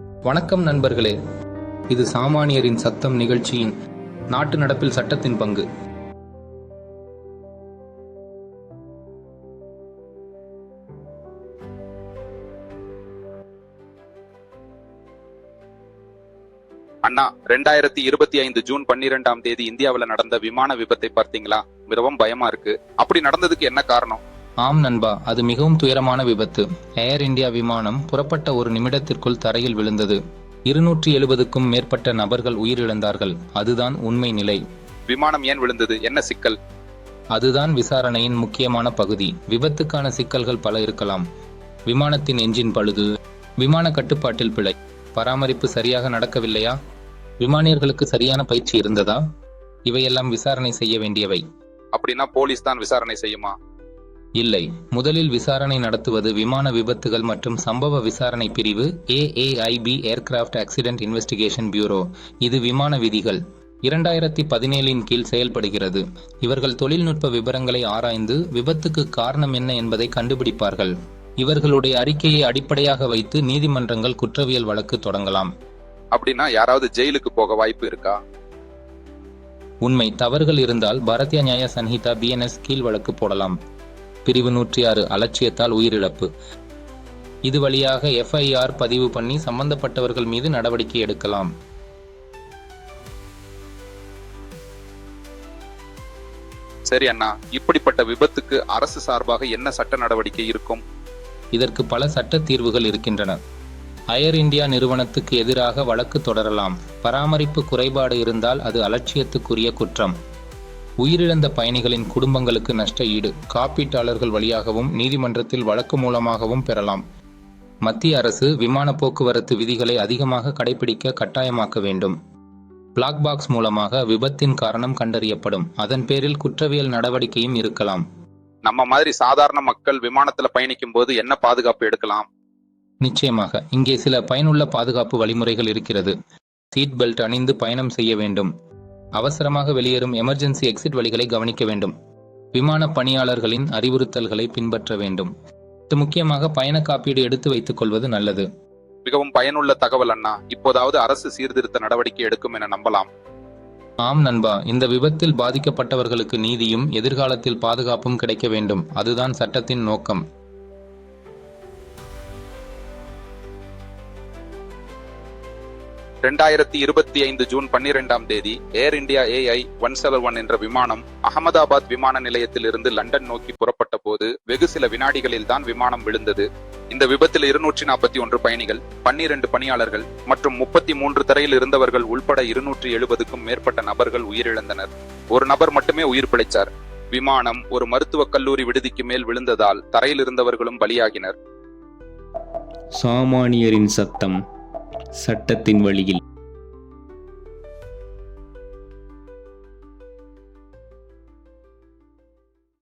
வணக்கம் நண்பர்களே. இது சாமானியரின் சத்தம் நிகழ்ச்சியின் நாட்டு நடப்பில் சட்டத்தின் பங்கு. அண்ணா ரெண்டாயிரத்தி இருபத்தி ஐந்து ஜூன் பன்னிரெண்டாம் தேதி இந்தியாவில் நடந்த விமான விபத்தை பார்த்தீங்களா? மிகவும் பயமா இருக்கு. அப்படி நடந்ததுக்கு என்ன காரணம்? ஆம் நண்பா அது மிகவும் துயரமான விபத்து. ஏர் இந்தியா விமானம் புறப்பட்ட ஒரு நிமிடத்திற்குள் தரையில் விழுந்தது. இருநூற்றி எழுபதுக்கும் மேற்பட்ட நபர்கள் உயிரிழந்தார்கள். அதுதான் உண்மை நிலை. விமானம் ஏன் விழுந்தது? என்ன சிக்கல்? அதுதான் விசாரணையின் முக்கியமான பகுதி. விபத்துக்கான சிக்கல்கள் பல இருக்கலாம். விமானத்தின் என்ஜின் பழுது. விமான கட்டுப்பாட்டில் பிழை. பராமரிப்பு சரியாக நடக்கவில்லையா? விமானியர்களுக்கு சரியான பயிற்சி இருந்ததா? இவையெல்லாம் விசாரணை செய்ய வேண்டியவை. அப்படின்னா போலீஸ் தான் விசாரணை செய்யுமா? இல்லை. முதலில் விசாரணை நடத்துவது விமான விபத்துகள் மற்றும் சம்பவ விசாரணை பிரிவு AAIB aircraft accident investigation bureau இது விமான விதிகள். இரண்டாயிரத்தி பதினேழின் கீழ் செயல்படுகிறது. இவர்கள் தொழில்நுட்ப விவரங்களை ஆராய்ந்து விபத்துக்கு காரணம் என்ன என்பதை கண்டுபிடிப்பார்கள். இவர்களுடைய அறிக்கையை அடிப்படையாக வைத்து நீதிமன்றங்கள் குற்றவியல் வழக்கு தொடங்கலாம். அப்படின்னா யாராவது ஜெயிலுக்கு போக வாய்ப்பு இருக்கா? உண்மை தவறுகள் இருந்தால் பாரதிய நியாய சன்ஹிதா பிஎன்எஸ் கீழ் வழக்கு போடலாம். பிரிவு நூற்றி ஆறு அலட்சியத்தால் உயிரிழப்பு. இது வழியாக எஃப்ஐஆர் பதிவு பண்ணி சம்பந்தப்பட்டவர்கள் மீது நடவடிக்கை எடுக்கலாம். சரி அண்ணா இப்படிப்பட்ட விபத்துக்கு அரசு சார்பாக என்ன சட்ட நடவடிக்கை இருக்கும்? இதற்கு பல சட்ட தீர்வுகள் இருக்கின்றன. அயர் இந்தியா நிறுவனத்துக்கு எதிராக வழக்கு தொடரலாம். பராமரிப்பு குறைபாடு இருந்தால் அது அலட்சியத்துக்குரிய குற்றம். உயிரிழந்த பயணிகளின் குடும்பங்களுக்கு நஷ்ட ஈடு. காப்பீட்டாளர்கள் வழியாகவும் நீதிமன்றத்தில் வழக்கு மூலமாகவும் பெறலாம். மத்திய அரசு விமான போக்குவரத்து விதிகளை அதிகமாக கடைபிடிக்க கட்டாயமாக்க வேண்டும். பிளாக் பாக்ஸ் மூலமாக விபத்தின் காரணம் கண்டறியப்படும். அதன் பேரில் குற்றவியல் நடவடிக்கையும் இருக்கலாம். நம்ம மாதிரி சாதாரண மக்கள் விமானத்துல பயணிக்கும் போது என்ன பாதுகாப்பு எடுக்கலாம்? நிச்சயமாக இங்கே சில பயனுள்ள பாதுகாப்பு வழிமுறைகள் இருக்கிறது. சீட் பெல்ட் அணிந்து பயணம் செய்ய வேண்டும். அவசரமாக வெளியேறும் எமர்ஜென்சி எக்ஸிட் வழிகளை கவனிக்க வேண்டும். விமான பணியாளர்களின் அறிவுறுத்தல்களை பின்பற்ற வேண்டும். இது முக்கியமாக பயண காப்பீடு எடுத்து வைத்துக் கொள்வது நல்லது. மிகவும் பயனுள்ள தகவல் அண்ணா. இப்போதாவது அரசு சீர்திருத்த நடவடிக்கை எடுக்கும் என நம்பலாம். ஆம் நண்பா இந்த விபத்தில் பாதிக்கப்பட்டவர்களுக்கு நீதியும் எதிர்காலத்தில் பாதுகாப்பும் கிடைக்க வேண்டும். அதுதான் சட்டத்தின் நோக்கம். ரெண்டாயிரத்தி இருபத்தி ஐந்து ஜூன் பன்னிரெண்டாம் தேதி air India AI one seven one என்ற விமானம் அகமதாபாத் விமான நிலையத்தில் இருந்து லண்டன் நோக்கி புறப்பட்ட போது வெகு சில வினாடிகளில் தான் விமானம் விழுந்தது. இந்த விபத்தில் இருநூற்றி நாற்பத்தி ஒன்று பயணிகள் பன்னிரண்டு பணியாளர்கள் மற்றும் முப்பத்தி மூன்று தரையில் இருந்தவர்கள் உள்பட இருநூற்றி எழுபதுக்கும் மேற்பட்ட நபர்கள் உயிரிழந்தனர். ஒரு நபர் மட்டுமே உயிர் பிழைத்தார் விமானம் ஒரு மருத்துவக் கல்லூரி விடுதிக்கு மேல் விழுந்ததால் தரையில் இருந்தவர்களும் பலியாகினர். சாமானியரின் சத்தம். சட்டத்தின் வழியில்.